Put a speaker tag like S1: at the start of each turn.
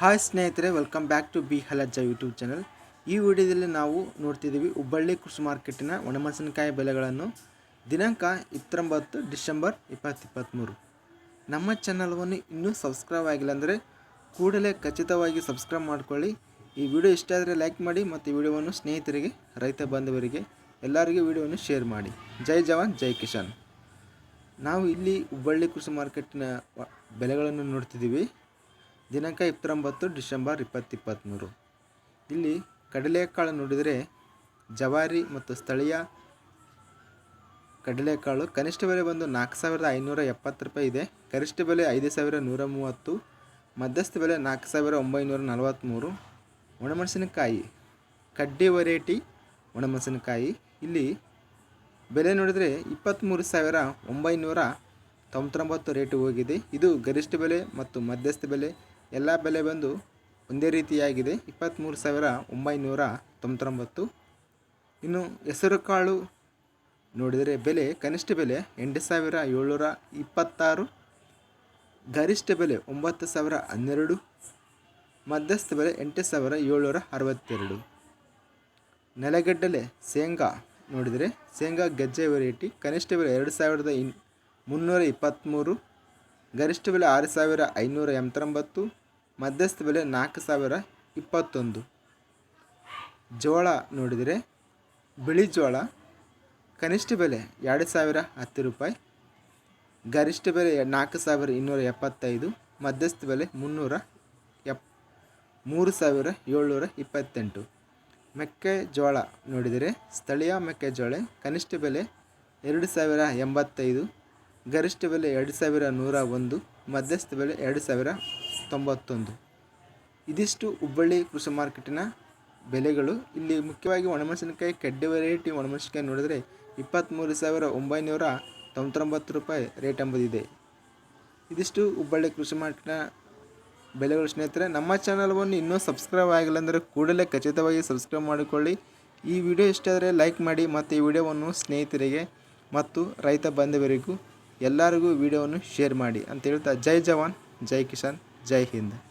S1: Hi ಸ್ನೇಹಿತರೆ welcome back to B Halajja YouTube channel ಈ ವಿಡಿಯೋದಲ್ಲಿ ನಾವು ನೋಡ್ತಿದ್ದೀವಿ ಹುಬ್ಬಳ್ಳಿ ಕೃಷಿ ಮಾರ್ಕೆಟಿನ ಒಣಮೆಣಸಿನಕಾಯಿ ಬೆಲೆಗಳನ್ನು ದಿನಾಂಕ ಇಪ್ಪತ್ತೊಂಬತ್ತು ಡಿಸೆಂಬರ್ ಇಪ್ಪತ್ತಿಪ್ಪತ್ತ್ಮೂರು ನಮ್ಮ ಚಾನಲ್ವನ್ನು ಇನ್ನೂ ಸಬ್ಸ್ಕ್ರೈಬ್ ಆಗಿಲ್ಲ ಅಂದರೆ ಕೂಡಲೇ ಖಚಿತವಾಗಿ ಸಬ್ಸ್ಕ್ರೈಬ್ ಮಾಡ್ಕೊಳ್ಳಿ. ಈ ವಿಡಿಯೋ ಇಷ್ಟ ಆದರೆ ಲೈಕ್ ಮಾಡಿ ಮತ್ತು ವಿಡಿಯೋವನ್ನು ಸ್ನೇಹಿತರಿಗೆ, ರೈತ ಬಾಂಧವರಿಗೆ, ಎಲ್ಲರಿಗೂ ವಿಡಿಯೋವನ್ನು ಶೇರ್ ಮಾಡಿ. ಜೈ ಜವಾನ್, ಜೈ ಕಿಶನ್ ನಾವು ಇಲ್ಲಿ ಹುಬ್ಬಳ್ಳಿ ಕೃಷಿ ಮಾರ್ಕೆಟಿನ ಬೆಲೆಗಳನ್ನು ನೋಡ್ತಿದ್ದೀವಿ. ದಿನಾಂಕ ಇಪ್ಪತ್ತೊಂಬತ್ತು ಡಿಸೆಂಬರ್ ಇಪ್ಪತ್ತಿಪ್ಪತ್ತ್ಮೂರು. ಇಲ್ಲಿ ಕಡಲೆಕಾಳು ನೋಡಿದರೆ ಜವಾರಿ ಮತ್ತು ಸ್ಥಳೀಯ ಕಡಲೆಕಾಳು. ಕನಿಷ್ಠ ಬೆಲೆ ಬಂದು ನಾಲ್ಕು ಸಾವಿರದ ಐನೂರ ಎಪ್ಪತ್ತು ರೂಪಾಯಿ ಇದೆ. ಗರಿಷ್ಠ ಬೆಲೆ ಐದು ಸಾವಿರ ನೂರ ಮೂವತ್ತು, ಮಧ್ಯಸ್ಥ ಬೆಲೆ ನಾಲ್ಕು ಸಾವಿರ ಒಂಬೈನೂರ ನಲವತ್ತ್ಮೂರು. ಒಣಮೆಣಸಿನಕಾಯಿ, ಕಡ್ಡಿ ವೆರೈಟಿ ಒಣಮೆಣಸಿನಕಾಯಿ. ಇಲ್ಲಿ ಬೆಲೆ ನೋಡಿದರೆ ಇಪ್ಪತ್ತ್ಮೂರು ಸಾವಿರ ಒಂಬೈನೂರ ತೊಂಬತ್ತೊಂಬತ್ತು ರೇಟು ಹೋಗಿದೆ. ಇದು ಗರಿಷ್ಠ ಬೆಲೆ ಮತ್ತು ಮಧ್ಯಸ್ಥ ಬೆಲೆ ಎಲ್ಲ ಬೆಲೆ ಬಂದು ಒಂದೇ ರೀತಿಯಾಗಿದೆ. ಇಪ್ಪತ್ತ್ಮೂರು ಸಾವಿರ ಒಂಬೈನೂರ ತೊಂಬತ್ತೊಂಬತ್ತು. ಇನ್ನು ಹೆಸರುಕಾಳು ನೋಡಿದರೆ ಬೆಲೆ, ಕನಿಷ್ಠ ಬೆಲೆ ಎಂಟು ಸಾವಿರ ಏಳ್ನೂರ ಇಪ್ಪತ್ತಾರು. ಗರಿಷ್ಠ ಬೆಲೆ ಒಂಬತ್ತು ಸಾವಿರ ಹನ್ನೆರಡು. ಮಧ್ಯಸ್ಥ ಬೆಲೆ ಎಂಟು ಸಾವಿರ ಏಳ್ನೂರ ಅರವತ್ತೆರಡು. ನೆಲಗಡ್ಡಲೆ ಶೇಂಗಾ ನೋಡಿದರೆ ಶೇಂಗಾ ಗೆಜ್ಜೆ ವೆರೈಟಿ ಕನಿಷ್ಠ ಬೆಲೆ ಎರಡು ಸಾವಿರದ ಇನ್ ಮುನ್ನೂರ ಇಪ್ಪತ್ತ್ಮೂರು ಗರಿಷ್ಠ ಬೆಲೆ ಆರು ಸಾವಿರ ಐನೂರ ಎಂಬತ್ತೊಂಬತ್ತು, ಮಧ್ಯಸ್ಥ ಬೆಲೆ ನಾಲ್ಕು ಸಾವಿರ ಇಪ್ಪತ್ತೊಂದು. ಜೋಳ ನೋಡಿದರೆ ಬಿಳಿ ಜೋಳ, ಕನಿಷ್ಠ ಬೆಲೆ ಎರಡು ಸಾವಿರ ಹತ್ತು ರೂಪಾಯಿ, ಗರಿಷ್ಠ ಬೆಲೆ ನಾಲ್ಕು ಸಾವಿರ ಇನ್ನೂರ ಎಪ್ಪತ್ತೈದು, ಮಧ್ಯಸ್ಥ ಬೆಲೆ ಮುನ್ನೂರ ಎಪ್, ಮೂರು ಸಾವಿರ ಏಳ್ನೂರ ಇಪ್ಪತ್ತೆಂಟು. ಮೆಕ್ಕೆಜೋಳ ನೋಡಿದರೆ ಸ್ಥಳೀಯ ಮೆಕ್ಕೆಜೋಳ ಕನಿಷ್ಠ ಬೆಲೆ ಎರಡು ಸಾವಿರ ಎಂಬತ್ತೈದು ಗರಿಷ್ಠ ಬೆಲೆ ಎರಡು ಸಾವಿರ ನೂರ ಒಂದು, ಮಧ್ಯಸ್ಥ ಬೆಲೆ ಎರಡು ಸಾವಿರ ತೊಂಬತ್ತೊಂದು. ಇದಿಷ್ಟು ಹುಬ್ಬಳ್ಳಿ ಕೃಷಿ ಮಾರ್ಕೆಟಿನ ಬೆಲೆಗಳು. ಇಲ್ಲಿ ಮುಖ್ಯವಾಗಿ ಒಣಮೆಣಸಿನಕಾಯಿ, ಕಡ್ಡೆ ವೆರೈಟಿ ಒಣಮೆಣಸಿನಕಾಯಿ ನೋಡಿದರೆ ಇಪ್ಪತ್ತ್ಮೂರು ಸಾವಿರ ಒಂಬೈನೂರ ತೊಂಬತ್ತೊಂಬತ್ತು ರೂಪಾಯಿ ರೇಟ್ ಎಂಬುದಿದೆ. ಇದಿಷ್ಟು ಹುಬ್ಬಳ್ಳಿ ಕೃಷಿ ಮಾರ್ಕೆಟ್ನ ಬೆಲೆಗಳು. ಸ್ನೇಹಿತರೆ, ನಮ್ಮ ಚಾನಲ್ವನ್ನು ಇನ್ನೂ ಸಬ್ಸ್ಕ್ರೈಬ್ ಆಗಿಲ್ಲ ಅಂದರೆ ಕೂಡಲೇ ಖಚಿತವಾಗಿ ಸಬ್ಸ್ಕ್ರೈಬ್ ಮಾಡಿಕೊಳ್ಳಿ. ಈ ವಿಡಿಯೋ ಇಷ್ಟ ಆದರೆ ಲೈಕ್ ಮಾಡಿ, ಮತ್ತು ಈ ವಿಡಿಯೋವನ್ನು ಸ್ನೇಹಿತರಿಗೆ ಮತ್ತು ರೈತ ಬಾಂಧವರಿಗೂ ಎಲ್ಲರಿಗೂ ವಿಡಿಯೋವನ್ನು ಶೇರ್ ಮಾಡಿ ಅಂತ ಹೇಳ್ತಾ ಜೈ ಜವಾನ್ ಜೈ ಕಿಸಾನ್ ಜೈ ಹಿಂದ್.